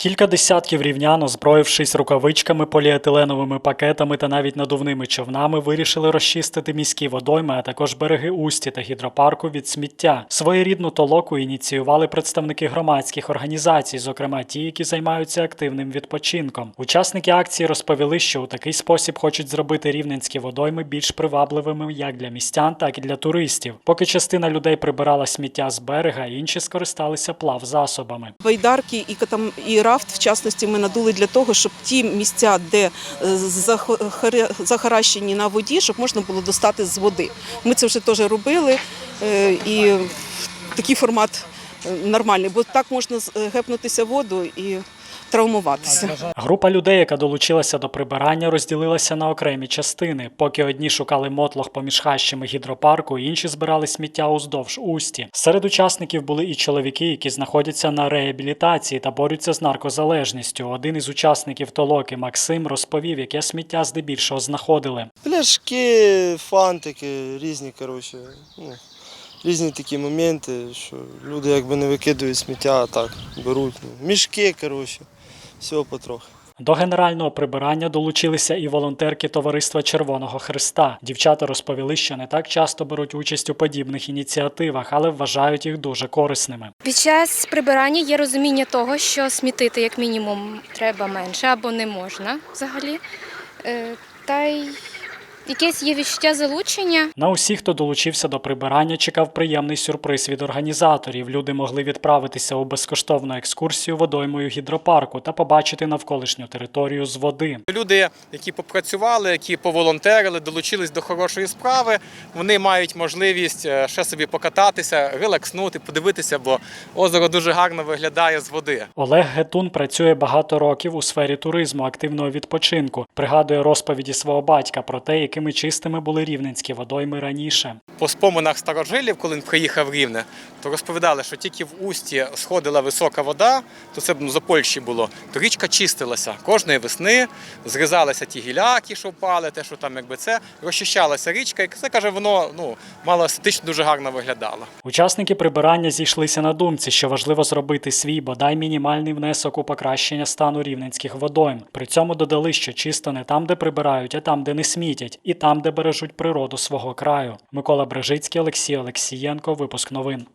Кілька десятків рівнян, озброївшись рукавичками, поліетиленовими пакетами та навіть надувними човнами, вирішили розчистити міські водойми, а також береги Усті та гідропарку від сміття. Своєрідну толоку ініціювали представники громадських організацій, зокрема ті, які займаються активним відпочинком. Учасники акції розповіли, що у такий спосіб хочуть зробити рівненські водойми більш привабливими як для містян, так і для туристів. Поки частина людей прибирала сміття з берега, інші скористалися плавзасобами. Байдарки і катам і рафт, в частності, ми надули для того, щоб ті місця, де е, захаращені на воді, щоб можна було достати з води. Ми це вже теж робили, е, і такий формат е, нормальний, бо так можна гепнутися воду і травмуватися. Група людей, яка долучилася до прибирання, розділилася на окремі частини. Поки одні шукали мотлох поміж хащами гідропарку, інші збирали сміття уздовж усті. Серед учасників були і чоловіки, які знаходяться на реабілітації та борються з наркозалежністю. Один із учасників толоки Максим розповів, яке сміття здебільшого знаходили. Пляшки, фантики, різні, коротше. Різні такі моменти, що люди якби не викидують сміття, а так беруть. Ну, мішки, коротше, всього потрохи. До генерального прибирання долучилися і волонтерки товариства Червоного Христа. Дівчата розповіли, що не так часто беруть участь у подібних ініціативах, але вважають їх дуже корисними. Під час прибирання є розуміння того, що смітити як мінімум треба менше або не можна взагалі. Е, Та й якесь є відчуття залучення. На усіх, хто долучився до прибирання, чекав приємний сюрприз від організаторів. Люди могли відправитися у безкоштовну екскурсію водоймою гідропарку та побачити навколишню територію з води. Люди, які попрацювали, які поволонтерили, долучились до хорошої справи, вони мають можливість е, ще собі покататися, релакснути, подивитися, бо озеро дуже гарно виглядає з води. Олег Гетун працює багато років у сфері туризму, активного відпочинку. Пригадує розповіді свого батька про те, якими чистими були рівненські водойми раніше. По споминах старожилів, коли він приїхав Рівне, то розповідали, що тільки в Усті сходила висока вода, то це ну, за Польщі було, то річка чистилася. Кожної весни зрізалися ті гіляки, що впали, те, що там якби це, розчищалася річка, і це каже, воно ну, мало естетично дуже гарно виглядало. Учасники прибирання зійшлися на думці, що важливо зробити свій бодай мінімальний внесок у покращення стану рівненських водойм. При цьому додали, що чисто не там, де прибирають, а там, де не смітять, і там, де бережуть природу свого краю. Микола Брежицький, Олексій Олексієнко. Випуск новин.